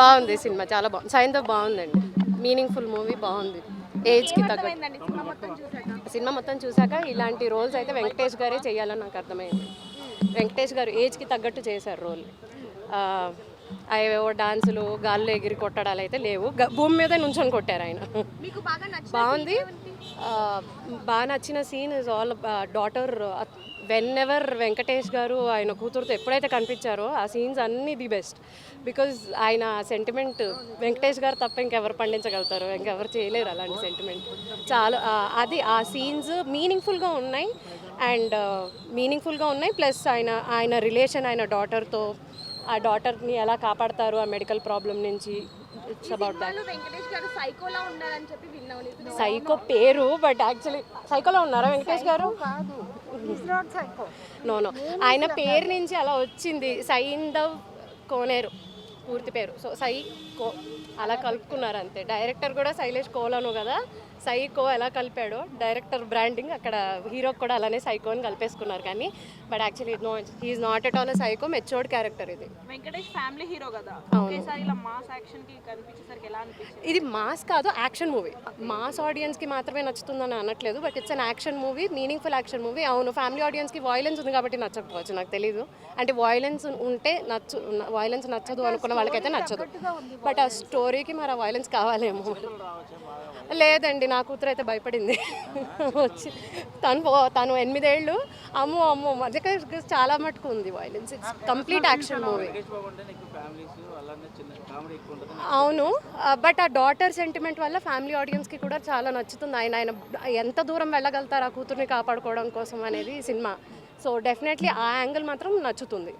బాగుంది సినిమా చాలా బాగుంది. సైన్తో బాగుందండి. మీనింగ్ఫుల్ మూవీ బాగుంది. ఏజ్కి తగ్గ సినిమా మొత్తం చూసాక ఇలాంటి రోల్స్ అయితే వెంకటేష్ గారే చేయాలని నాకు అర్థమైంది. వెంకటేష్ గారు ఏజ్కి తగ్గట్టు చేశారు రోల్ అవేవో డాన్సులు గాల్లో ఎగిరి కొట్టడాలు అయితే లేవు. భూమి మీద నుంచొని కొట్టారు ఆయన. బాగుంది. బాగా నచ్చిన scene is all daughter whenever Venkatesh garu ఆయన కూతురుతో ఎప్పుడైతే కనిపించారో ఆ సీన్స్ అన్నీ ది బెస్ట్ బికాజ్ ఆయన సెంటిమెంట్ వెంకటేష్ గారు తప్ప ఇంకెవరు పండించగలుగుతారు ఇంకెవరు చేయలేరు అలాంటి సెంటిమెంట్ చాలా అది ఆ సీన్స్ మీనింగ్ఫుల్గా ఉన్నాయి. అండ్ మీనింగ్ఫుల్గా uh, ఉన్నాయి. ప్లస్ ఆయన ఆయన రిలేషన్ ఆయన డాటర్తో ఆ డాటర్ని ఎలా కాపాడతారు ఆ మెడికల్ ప్రాబ్లం నుంచి? It's about that. సైకో పేరు బట్ యాక్చువల్లీ సైకోలో ఉన్నారా వెంకటేష్ గారు? నో నో ఆయన పేరు నుంచి అలా వచ్చింది. సైందవ్ కోనేరు. పూర్తి పేరు. సో సై కో అలా కలుపుకున్నారు అంతే. డైరెక్టర్ కూడా శైలేష్ కోలను కదా సైకో ఎలా కలిపాడో డైరెక్టర్ బ్రాండింగ్ అక్కడ హీరోకి కూడా అలానే సైకో అని కలిపేసుకున్నారు కానీ but actually no he is not at all psycho matured character ఇది. వెంకటేష్ ఫ్యామిలీ హీరో కదా. మాస్ యాక్షన్కి కనిపించేసరికి ఎలా అనిపించింది? ఇది మాస్ కాదు యాక్షన్ మూవీ. మాస్ ఆడియన్స్కి మాత్రమే నచ్చుతుందని అనట్లేదు but it's an action movie meaningful action movie. అవును ఫ్యామిలీ ఆడియన్స్కి వాయిలెన్స్ ఉంది కాబట్టి నచ్చకపోవచ్చు నాకు తెలీదు. అంటే వాయిలెన్స్ ఉంటే నచ్చు వాయిలెన్స్ నచ్చదు అనుకున్న వాళ్ళకైతే నచ్చదు. బట్ ఆ స్టోరీకి మరి ఆ వైలెన్స్ కావాలేమో లేదండి నా కూతురు అయితే భయపడింది. వచ్చి తను పో- తను ఎనిమిదేళ్ళు అమ్మో అమ్మో మధ్య చాలా మటుకు ఉంది violence it's complete action movie అవును బట్ ఆ డాటర్ సెంటిమెంట్ వల్ల ఫ్యామిలీ ఆడియన్స్కి కూడా చాలా నచ్చుతుంది. ఆయన ఆయన ఎంత దూరం వెళ్ళగలుగుతారు ఆ కూతుర్ని కాపాడుకోవడం కోసం అనేది సినిమా. సో డెఫినెట్లీ ఆ యాంగిల్ మాత్రం నచ్చుతుంది.